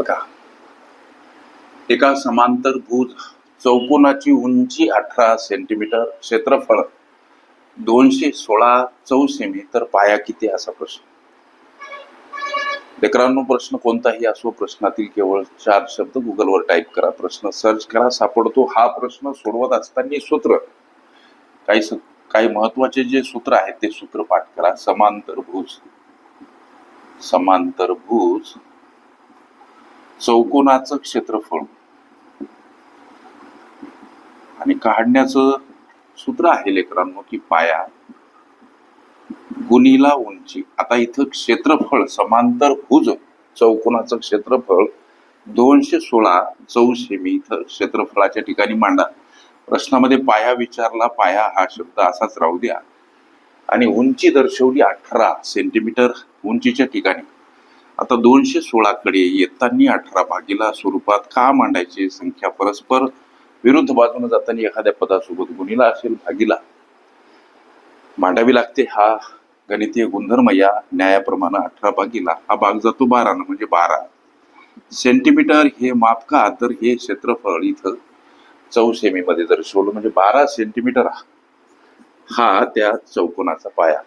बघा. एका समांतर भूज चौकोनाची उंची अठरा सेंटीमीटर क्षेत्रफळ दोनशे सोळा चौसेमी तर पाया किती असा प्रश्न. लेकरांनो प्रश्न कोणताही असो प्रश्नातील केवळ चार शब्द गुगलवर टाईप करा. प्रश्न सर्च करा सापडतो. हा प्रश्न सोडवत असताना सूत्र. काही काही महत्त्वाचे जे सूत्र आहेत ते सूत्र पाठ करा. समांतर भूज समांतर भूज चौकोनाचं क्षेत्रफळ. आणि काढण्याचं सूत्र आहे लेकरांनो की पाया. गुणीला उंची. आता इथं क्षेत्रफळ समांतर भुज चौकोनाचं क्षेत्रफळ दोनशे सोळा चौशे मी इथं क्षेत्रफळाच्या ठिकाणी मांडा. प्रश्नामध्ये पाया विचारला पाया हा शब्द असाच राहू द्या. आणि उंची दर्शवली अठरा सेंटीमीटर उंचीच्या ठिकाणी. आता दोनशे सोळाकडे येताना अठरा भागीला स्वरूपात का मांडायची संख्या परस्पर विरुद्ध बाजूने जाताना एखाद्या पदासोबत गुणीला असेल भागीला. मांडावी लागते हा गणितीय गुणधर्म या न्यायाप्रमाणे अठरा भागीला हा भाग जातो बारानं म्हणजे बारा. सेंटीमीटर हे माप का? तर हे क्षेत्रफळ इथं चौ सेमीमध्ये दर्शवलं म्हणजे बारा सेंटीमीटर हा त्या चौकोनाचा पाया.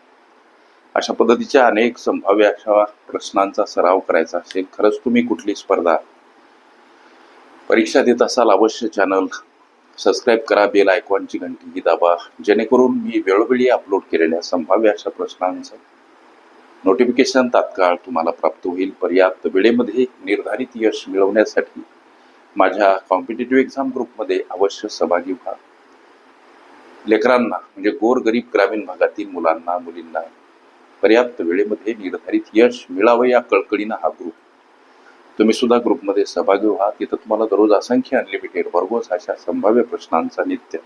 अशा पद्धतीच्या अनेक संभाव्य अशा प्रश्नांचा सराव करायचा असेल खरंच तुम्ही कुठली स्पर्धा परीक्षा देत असाल अवश्य चॅनल सबस्क्राईब करा बेल आयकॉनची घंटी ही दाबा जेणेकरून मी वेळोवेळी अपलोड केलेल्या संभाव्य अशा प्रश्नांचं नोटिफिकेशन तात्काळ तुम्हाला प्राप्त होईल. पर्याप्त वेळेमध्ये निर्धारित यश मिळवण्यासाठी माझ्या कॉम्पिटेटिव्ह एक्झाम ग्रुपमध्ये अवश्य सहभागी व्हा. लेकरांना म्हणजे गोरगरीब ग्रामीण भागातील मुलांना मुलींना पर्याप्त वेळेमध्ये निर्धारित यश मिळावं या कळकळीनं हा ग्रुप तुम्ही सुद्धा ग्रुपमध्ये सहभागी व्हा. तिथं तुम्हाला दररोज असंख्य अनलिमिटेड वर्गोस अशा संभाव्य प्रश्नांचा नित्य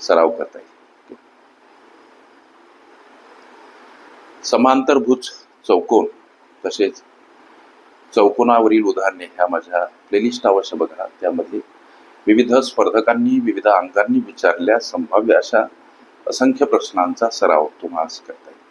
सराव करता येईल. समांतरभुज चौकोन तसेच चौकोनावरील उदाहरणे ह्या माझ्या प्लेलिस्ट अवश्य बघा. त्यामध्ये विविध स्पर्धकांनी विविध अंगांनी विचारल्या संभाव्य अशा असंख्य प्रश्नांचा सराव तुम्हाला करता येईल.